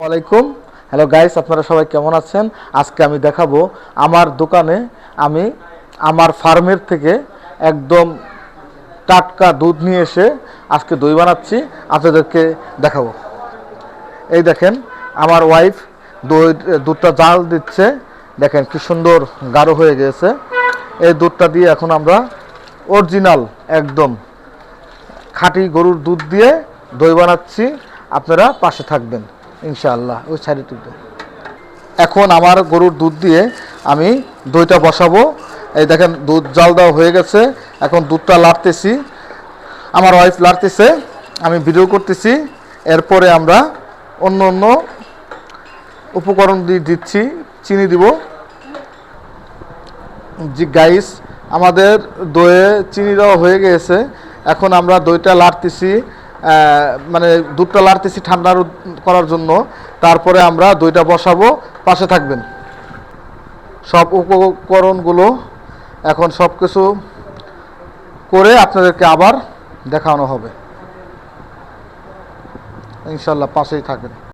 ওয়ালাইকুম hello guys আপনারা সবাই কেমন আছেন? আজকে আমি দেখাবো আমার দোকানে আমি আমার ফার্মের থেকে একদম টাটকা দুধ নিয়ে এসে আজকে দই বানাচ্ছি। আপনাদেরকে দেখাবো। এই দেখেন, আমার ওয়াইফ দই, দুধটা জাল দিচ্ছে। দেখেন কি সুন্দর গাঢ় হয়ে গেছে। এই দুধটা দিয়ে এখন আমরা অরিজিনাল একদম খাঁটি গরুর দুধ দিয়ে দই বানাচ্ছি। আপনারা পাশে থাকবেন। ইনশাআল্লাহ, ওই সাইডে টুকু এখন আমার গরুর দুধ দিয়ে আমি দইটা বসাবো। এই দেখেন, দুধ জাল দেওয়া হয়ে গেছে। এখন দুধটা লাড়তেছি। আমার ওয়াইফ লাড়তেছে, আমি ভিডিও করতেছি। এরপরে আমরা অন্য অন্য উপকরণ দিয়ে দিচ্ছি, চিনি দিব। জি গাইস আমাদের দইয়ে চিনি দেওয়া হয়ে গেছে। এখন আমরা দইটা লাড়তেছি। মানে দুধটা লাড়তেছি ঠান্ডা করার জন্য। তারপরে আমরা দইটা বসাবো, পাশে থাকবেন। সব উপকরণগুলো এখন সব কিছু করে আপনাদেরকে আবার দেখানো হবে। ইনশাল্লাহ পাশেই থাকেন।